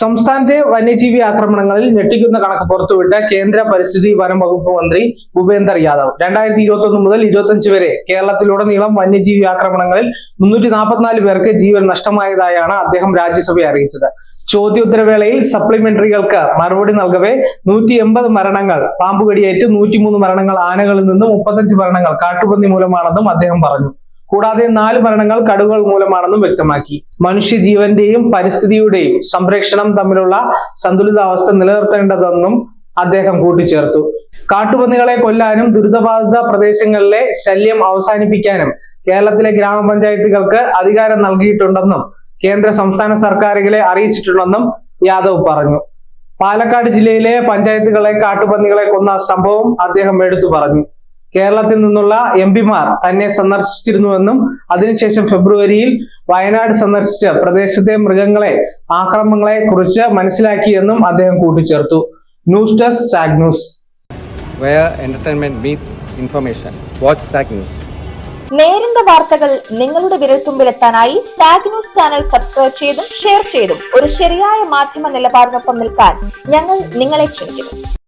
സംസ്ഥാനത്തെ വന്യജീവി ആക്രമണങ്ങളിൽ ഞെട്ടിക്കുന്ന കണക്ക് പുറത്തുവിട്ട കേന്ദ്ര പരിസ്ഥിതി വനം വകുപ്പ് മന്ത്രി ഭൂപേന്ദർ യാദവ്. രണ്ടായിരത്തി ഇരുപത്തി ഒന്ന് മുതൽ ഇരുപത്തിയഞ്ച് വരെ കേരളത്തിലുടനീളം വന്യജീവി ആക്രമണങ്ങളിൽ മുന്നൂറ്റി നാൽപ്പത്തിനാല് പേർക്ക് ജീവൻ നഷ്ടമായതായാണ് അദ്ദേഹം രാജ്യസഭയെ അറിയിച്ചത്. ചോദ്യോത്തരവേളയിൽ സപ്ലിമെന്ററികൾക്ക് മറുപടി നൽകവേ നൂറ്റി എൺപത് മരണങ്ങൾ പാമ്പുകടിയേറ്റ് നൂറ്റിമൂന്ന് മരണങ്ങൾ ആനകളിൽ നിന്നും മുപ്പത്തഞ്ച് മരണങ്ങൾ കാട്ടുപന്നി മൂലമാണെന്നും അദ്ദേഹം പറഞ്ഞു. കൂടാതെ നാല് മരണങ്ങൾ കടുകൾ മൂലമാണെന്നും വ്യക്തമാക്കി. മനുഷ്യജീവന്റെയും പരിസ്ഥിതിയുടെയും സംരക്ഷണം തമ്മിലുള്ള സന്തുലിതാവസ്ഥ നിലനിർത്തേണ്ടതെന്നും അദ്ദേഹം കൂട്ടിച്ചേർത്തു. കാട്ടുപന്നികളെ കൊല്ലാനും ദുരിതബാധിത പ്രദേശങ്ങളിലെ ശല്യം അവസാനിപ്പിക്കാനും കേരളത്തിലെ ഗ്രാമപഞ്ചായത്തുകൾക്ക് അധികാരം നൽകിയിട്ടുണ്ടെന്നും കേന്ദ്ര സംസ്ഥാന സർക്കാരുകളെ അറിയിച്ചിട്ടുണ്ടെന്നും യാദവ് പറഞ്ഞു. പാലക്കാട് ജില്ലയിലെ പഞ്ചായത്തുകളെ കാട്ടുപന്നികളെ കൊന്ന സംഭവം അദ്ദേഹം എടുത്തു പറഞ്ഞു. കേരളത്തിൽ നിന്നുള്ള എം പിമാർ തന്നെ സന്ദർശിച്ചിരുന്നുവെന്നും അതിനുശേഷം ഫെബ്രുവരിയിൽ വയനാട് സന്ദർശിച്ച് പ്രദേശത്തെ മൃഗങ്ങളെ ആക്രമണങ്ങളെ കുറിച്ച് മനസ്സിലാക്കിയെന്നും അദ്ദേഹം കൂട്ടിച്ചേർത്തു. News desk SAC news. Entertainment meets information watch Watch SAC നേരിന്റെ വാർത്തകൾ നിങ്ങളുടെ വിരൽത്തുമ്പിലെത്താനായി സാഗ് ന്യൂസ് ചാനൽ സബ്സ്ക്രൈബ് ചെയ്തും ഷെയർ ചെയ്തും ഒരു ശരിയായ മാധ്യമ നിലപാടിനൊപ്പം നിൽക്കാൻ ഞങ്ങൾ നിങ്ങളെ ക്ഷണിക്കുന്നു.